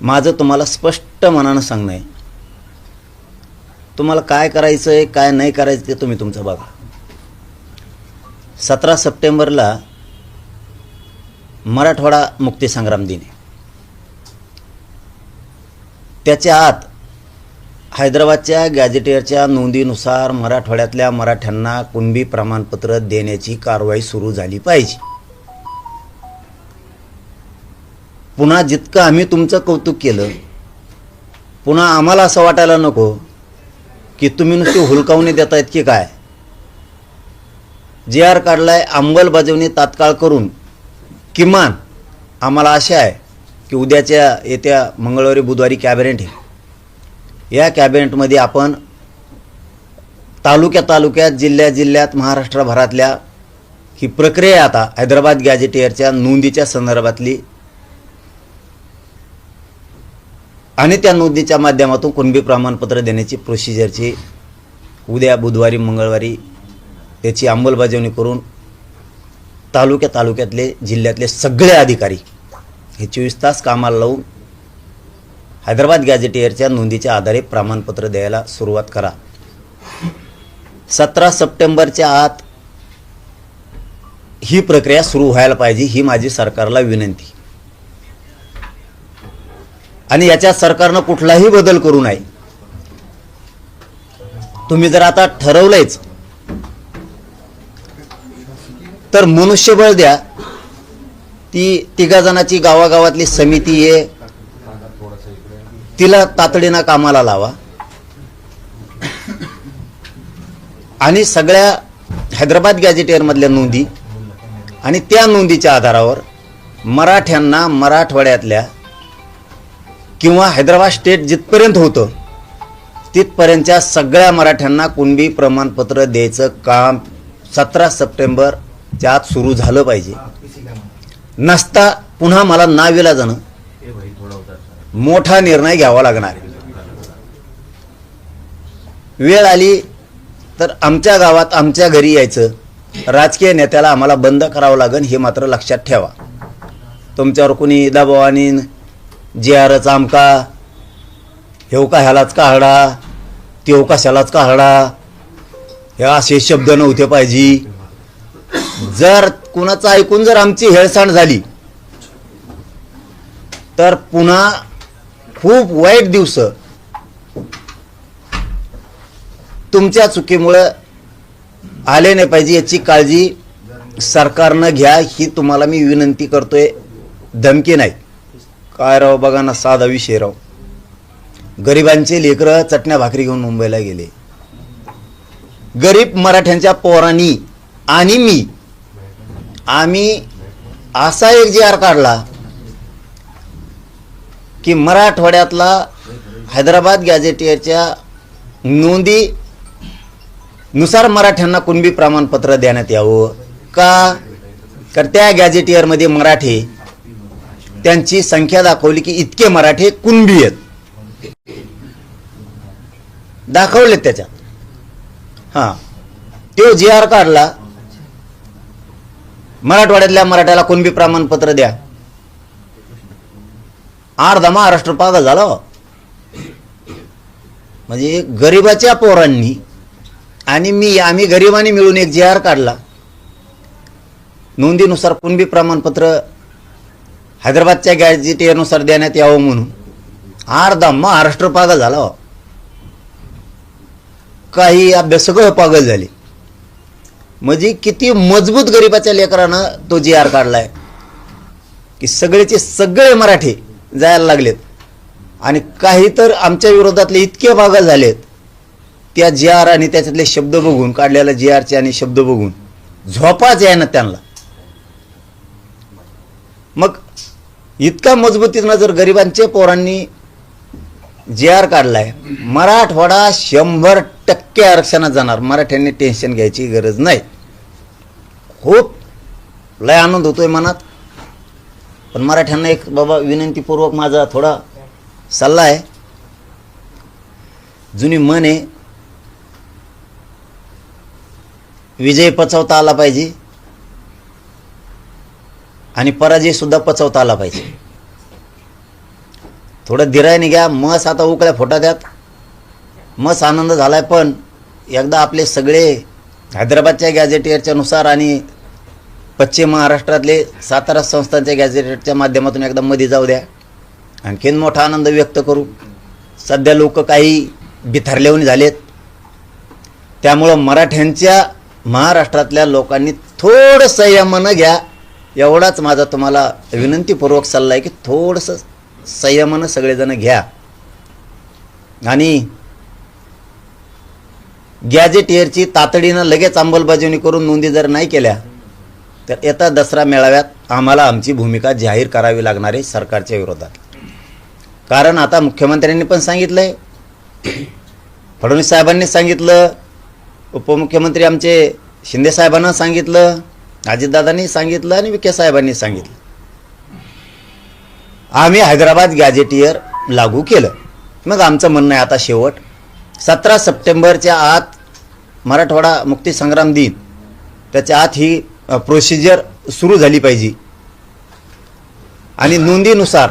माझं तुम्हाला स्पष्ट मनानं सांगणं आहे. तुम्हाला काय करायचं आहे काय नाही करायचं ते तुम्ही तुमचं बघा. सतरा सप्टेंबरला मराठवाडा मुक्तीसंग्राम दिन आहे. त्याच्या आत हैदराबादच्या गॅजेटियरच्या नोंदीनुसार मराठवाड्यातल्या मराठ्यांना कुणबी प्रमाणपत्र देण्याची कारवाई सुरू झाली पाहिजे. पुन्हा जितकं आम्ही तुमचं कौतुक केलं पुन्हा आम्हाला असं वाटायला नको की तुम्ही नुसती हुलकावणी देतायत की काय? जे आर काढलाय अंमलबजावणी तात्काळ करून किमान आम्हाला आशा आहे की उद्याच्या येत्या मंगळवारी बुधवारी कॅबिनेट आहे या कॅबिनेटमध्ये आपण तालुक्या तालुक्यात जिल्ह्या जिल्ह्यात महाराष्ट्रभरातल्या ही प्रक्रिया आता हैदराबाद गॅजेटियरच्या नोंदीच्या संदर्भातली आणि त्या नोंदीच्या माध्यमातून कुणबी प्रमाणपत्र देण्याची प्रोसिजरची उद्या बुधवारी मंगळवारी त्याची अंमलबजावणी करून तालुक्या तालुक्यातले जिल्ह्यातले सगळे अधिकारी हे चोवीस तास कामाला लावून हैदराबाद गॅझेटियरच्या नोंदीच्या आधारे प्रमाणपत्र द्यायला सुरुवात करा. सतरा सप्टेंबरच्या आत ही प्रक्रिया सुरू व्हायला पाहिजे ही माझी सरकारला विनंती. आणि याच्यात सरकारनं कुठलाही बदल करू नये. तुम्ही जर आता ठरवलंयच तर मनुष्यबळ द्या. ती तिघा जणाची गावागावातली समिती आहे तिला तातडीनं कामाला लावा. आणि सगळ्या हैदराबाद गॅजेटियरमधल्या नोंदी आणि त्या नोंदीच्या आधारावर मराठ्यांना मराठवाड्यातल्या किंवा हैदराबाद स्टेट जिथपर्यंत होतं तिथपर्यंतच्या सगळ्या मराठ्यांना कुणबी प्रमाणपत्र द्यायचं काम सतरा सप्टेंबरच्या आत सुरू झालं पाहिजे. नसता पुन्हा मला नावेला जाणं मोठा निर्णय घ्यावा लागणार आहे. वेळ आली तर आमच्या गावात आमच्या घरी यायचं. राजकीय नेत्याला आम्हाला बंद करावं लागेल हे मात्र लक्षात ठेवा. तुमच्यावर कुणी दबावानी जे आरच आमका हेव का ह्यालाच का हरडा तेव कशालाच का हे असे शब्द नव्हते पाहिजे. जर कुणाचं ऐकून जर आमची हेळसांड झाली तर पुन्हा खूप वाईट दिवस. तुमच्या चुकीमुळं आले नाही पाहिजे याची काळजी सरकारनं घ्या ही तुम्हाला मी विनंती करतोय. धमकी नाही. काय राव बघा ना साधा विषय राव. गरिबांचे लेकरं चटण्या भाकरी घेऊन मुंबईला गेले. गरीब मराठ्यांच्या पोरांनी आणि मी आम्ही असा एक जी आर काढला की मराठवाड्यातला हैदराबाद गॅझेटियरच्या नोंदी नुसार मराठ्यांना कुणबी प्रमाणपत्र देण्यात यावं का? तर त्या गॅझेटियरमध्ये मराठी त्यांची संख्या दाखवली की इतके मराठे कुणबी आहेत. दाखवलेत त्याच्यात. हां. तो जी आर काढला. मराठवाड्यातल्या मराठ्याला कुणबी प्रमाणपत्र द्या. अर्धा महाराष्ट्र पागल झाला हो. म्हणजे गरिबाच्या पोरांनी आणि मी आम्ही गरिबांनी मिळून एक जी आर काढला. नोंदीनुसार कुणबी प्रमाणपत्र हैदराबादच्या गॅजेटियरनुसार देण्यात यावं म्हणून. अर्धा महाराष्ट्र पागल झाला हो. काही अभ्यासक पागल झाले. म्हणजे किती मजबूत गरिबाच्या लेकरानं तो जी आर काढलाय. की सगळेचे सगळे मराठी जायला लागलेत. आणि काही तर आमच्या विरोधातले इतके पागल झालेत. त्या जी आर आणि त्याच्यातले शब्द बघून काढलेल्या जी आरचे आणि शब्द बघून झोपाच आहे ना त्यांना. मग इतका मजबूतीनं जर गरिबांचे पोरांनी जे आर काढलाय मराठवाडा शंभर टक्के आरक्षणात जाणार. मराठ्यांनी टेन्शन घ्यायची गरज नाही. खूप लय आनंद होतोय मनात. पण मराठ्यांना एक बाबा विनंतीपूर्वक माझा थोडा सल्ला आहे. जुनी मन आहे विजय पचवता आला पाहिजे. आणि पराजयसुद्धा पचवता आला पाहिजे. थोडं धीरायने घ्या मस आता उकळ्या फोटा द्यात मस आनंद झालाय पण एकदा आपले सगळे हैदराबादच्या गॅझेटियरच्या नुसार आणि पश्चिम महाराष्ट्रातले सातारा संस्थांच्या गॅझेटेडच्या माध्यमातून एकदा मध्ये जाऊ द्या. आणखीन मोठा आनंद व्यक्त करू. सध्या लोक काही बिथरलेवून झालेत. त्यामुळं मराठ्यांच्या महाराष्ट्रातल्या लोकांनी थोडं संयमानं घ्या. एवढाच माझा तुम्हाला विनंतीपूर्वक सल्ला आहे की थोडंसं संयमानं सगळेजण घ्या. आणि गॅजेट इयरची तातडीनं लगेच अंमलबजावणी करून नोंदी जर नाही केल्या तर येत्या दसरा मेळाव्यात आम्हाला आमची भूमिका जाहीर करावी लागणार आहे सरकारच्या विरोधात. कारण आता मुख्यमंत्र्यांनी पण सांगितलं आहे फडणवीस साहेबांनी सांगितलं उपमुख्यमंत्री आमचे शिंदे साहेबांना सांगितलं अजितदादांनी सांगितलं आणि विखे साहेबांनी सांगितलं. आम्ही हैदराबाद गॅजेटियर लागू केलं. मग आमचं म्हणणं आहे आता शेवट सतरा सप्टेंबरच्या आत मराठवाडा मुक्तीसंग्राम दिन त्याच्या आत ही प्रोसिजर सुरू झाली पाहिजे. आणि नोंदीनुसार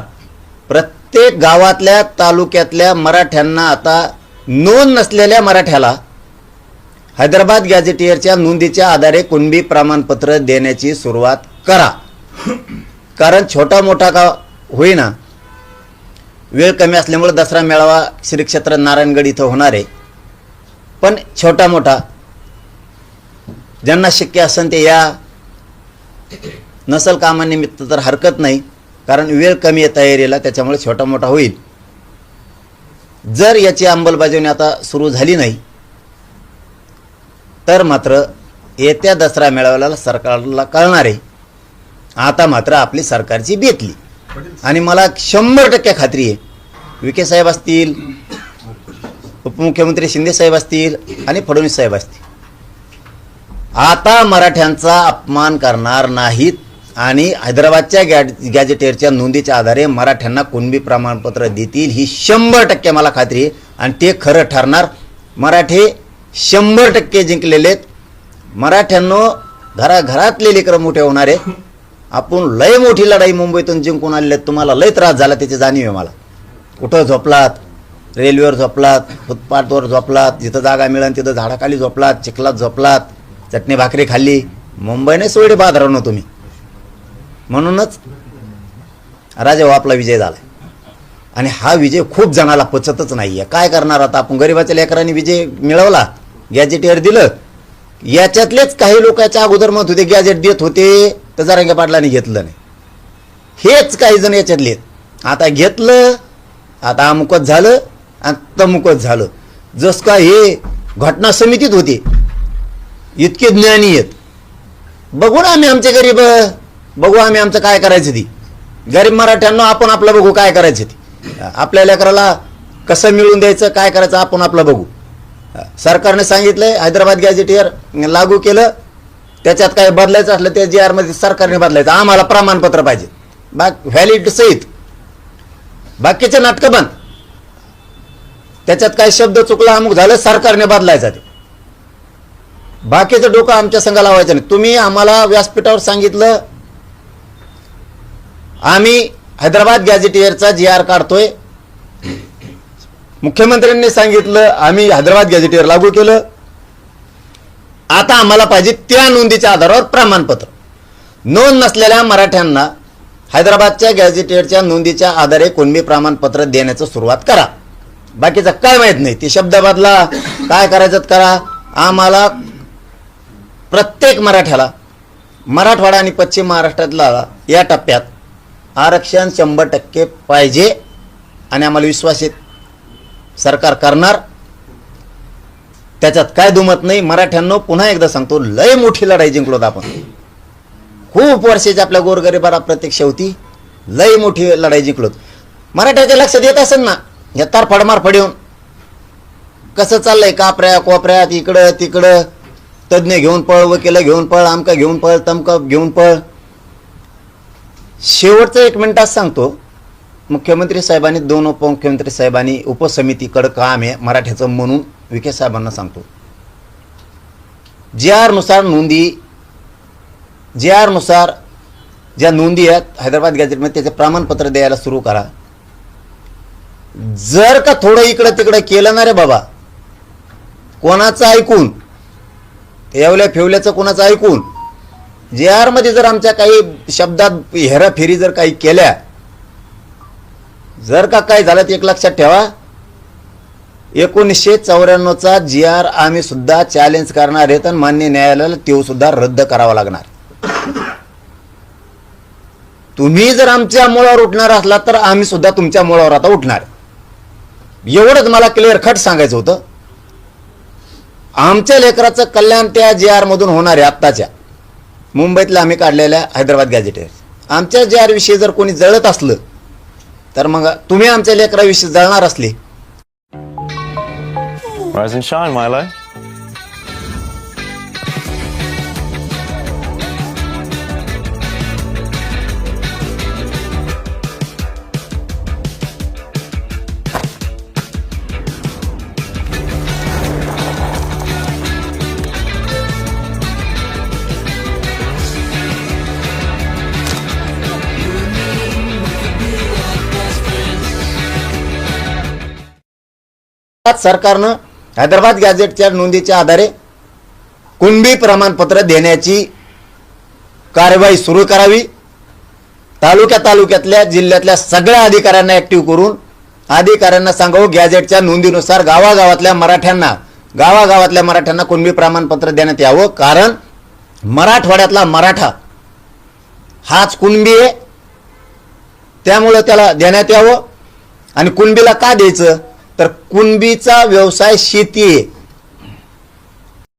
प्रत्येक गावातल्या तालुक्यातल्या मराठ्यांना आता नोंद नसलेल्या मराठ्याला हैदराबाद गॅझेटियरच्या नोंदीच्या आधारे कुणबी प्रमाणपत्र देण्याची सुरुवात करा. कारण छोटा मोठा का होईना वेळ कमी असल्यामुळे दसरा मेळावा श्री क्षेत्र नारायणगड इथं होणार आहे. पण छोटा मोठा ज्यांना शक्य असेल ते या नसल कामानिमित्त तर हरकत नाही कारण वेळ कमी आहे तयारीला त्याच्यामुळे छोटा मोठा होईल. जर याची अंमलबजावणी आता सुरू झाली नाही तर मात्र येत्या दसरा मेळाव्याला सरकारला कळणार. आहे आता मात्र आपली सरकारची बेतली. आणि मला शंभर टक्के खात्री आहे. विखे साहेब असतील उपमुख्यमंत्री शिंदे साहेब असतील आणि फडणवीस साहेब असतील. आता मराठ्यांचा अपमान करणार नाहीत आणि हैदराबादच्या गॅ गॅजेटेरच्या नोंदीच्या आधारे मराठ्यांना कुणबी प्रमाणपत्र देतील ही शंभर टक्के मला खात्री आहे. आणि ते खरं ठरणार. मराठे शंभर टक्के जिंकलेले आहेत. मराठ्यांनो घराघरातले लेकरं मोठे होणार आहेत. आपण लय मोठी लढाई मुंबईतून जिंकून आलेले आहेत तुम्हाला लय त्रास झाला त्याची जाणीव आहे मला. कुठं झोपलात? रेल्वेवर झोपलात फुटपाथवर झोपलात जिथं जागा मिळेल तिथं झाडाखाली झोपलात चिखलात झोपलात चटणी भाकरी खाल्ली. मुंबईने सोयडे राहणं तुम्ही. म्हणूनच राजा हो, आपला विजय झाला आणि हा विजय खूप जणाला पचतच नाही आहे काय करणार आता आपण? गरिबाच्या लेकरांनी विजय मिळवला. गॅजेटियर दिलं. याच्यातलेच काही लोकांच्या अगोदर म्हणत होते गॅजेट देत होते तर जरांगे पाटलाने घेतलं नाही. हेच काही जण याच्यातले आहेत. आता घेतलं आता अमुकच झालं आणि तमुकच झालं. जस का हे घटना समितीत होते. इतके ज्ञानी आहेत. बघू ना आम्ही आमचे गरीब बघू आम्ही आमचं काय करायचं ती. गरीब मराठ्यांना आपण आपलं बघू काय करायचं ती. आपल्या लेकराला कसं मिळून द्यायचं काय करायचं आपण आपलं बघू. सरकारने सांगितलंय हैदराबाद गॅजेटियर लागू केलं. त्याच्यात काय बदलायचं असलं त्या जी आरमध्ये सरकारने बदलायचं. आम्हाला प्रमाणपत्र पाहिजे. बाक व्हॅलिड सहित. बाकीचे नाटकं बंद. त्याच्यात काय शब्द चुकला अमुक झालं सरकारने बदलायचा ते. बाकीचं डोकं आमच्या संघ लावायचं नाही. तुम्ही आम्हाला व्यासपीठावर सांगितलं आम्ही हैदराबाद गॅझेटियरचा जी आर काढतोय. मुख्यमंत्र्यांनी सांगितलं आम्ही हैदराबाद गॅझेटीवर लागू केलं. आता आम्हाला पाहिजे त्या नोंदीच्या आधारावर प्रमाणपत्र. नोंद नसलेल्या मराठ्यांना हैदराबादच्या गॅझेटियरच्या नोंदीच्या आधारे कुणबी प्रमाणपत्र देण्याचं सुरुवात करा. बाकीचं काय माहीत नाही. ती शब्द बदला काय करायचं करा. आम्हाला प्रत्येक मराठ्याला मराठवाडा आणि पश्चिम महाराष्ट्रातला या टप्प्यात आरक्षण शंभर टक्के पाहिजे आणि आम्हाला विश्वास आहे. सरकार करणार? त्याच्यात काय दुमत नाही. मराठ्यांनो पुन्हा एकदा सांगतो लय मोठी लढाई जिंकलोत आपण. खूप वर्षाची आपल्या गोरगरिबाला प्रत्यक्ष होती. लय मोठी लढाई जिंकलोत. मराठ्याच्या लक्षात येत असेल ना या तार फडमार येऊन. कसं चाललंय? कापऱ्या कोपऱ्यात इकडं तिकडं. तज्ज्ञ घेऊन पळ वकील घेऊन पळ आमका घेऊन पळ तमका घेऊन पळ. शेवटचं एक मिनिटात सांगतो मुख्यमंत्री साहेबांनी दोन उपमुख्यमंत्री साहेबांनी उपसमितीकडं काम आहे मराठ्याचं म्हणून विखे साहेबांना सांगतो. जी आरनुसार नोंदी जी आरनुसार ज्या नोंदी आहेत हैदराबाद गॅजेटमध्ये त्याचे प्रमाणपत्र द्यायला सुरू करा. जर का थोडं इकडं तिकडं केलं ना रे बाबा कोणाचं ऐकून येवल्या फेवल्याचं कोणाचं ऐकून जे आरमध्ये जर आमच्या काही शब्दात हेराफेरी जर काही केल्या जर का काय झालं तर एक लक्षात ठेवा. एकोणीसशे चौऱ्याण्णवचा जी आर आम्ही सुद्धा चॅलेंज करणार आहेत आणि मान्य न्यायालयाला तो सुद्धा रद्द करावा लागणार. तुम्ही जर आमच्या मुळावर उठणार असला तर आम्ही सुद्धा तुमच्या मुळावर आता उठणार. एवढंच मला क्लिअर खट सांगायचं होतं. आमच्या लेकराचं कल्याण त्या जे आर मधून होणार आहे आत्ताच्या. मुंबईतल्या आम्ही काढलेल्या हैदराबाद गॅजेटेर आमच्या जे आर विषयी जर कोणी जळत असलं तर मग तुम्ही आमच्या लेकराविषयी जळणार असले Rise and shine, Milo. Hyderabad सरकारनं हैदराबाद गॅझेटच्या नोंदीच्या आधारे कुणबी प्रमाणपत्र देण्याची कार्यवाही सुरू करावी. तालुक्या तालुक्यातल्या जिल्ह्यातल्या सगळ्या अधिकाऱ्यांना ऍक्टिव्ह करून अधिकाऱ्यांना सांगावं गॅझेटच्या नोंदीनुसार गावागावातल्या मराठ्यांना गावागावातल्या मराठ्यांना कुणबी प्रमाणपत्र देण्यात यावं. कारण मराठवाड्यातला मराठा हाच कुणबी आहे त्यामुळं त्याला देण्यात यावं. आणि कुणबीला का द्यायचं? तर कुणबीचा व्यवसाय शेती आहे.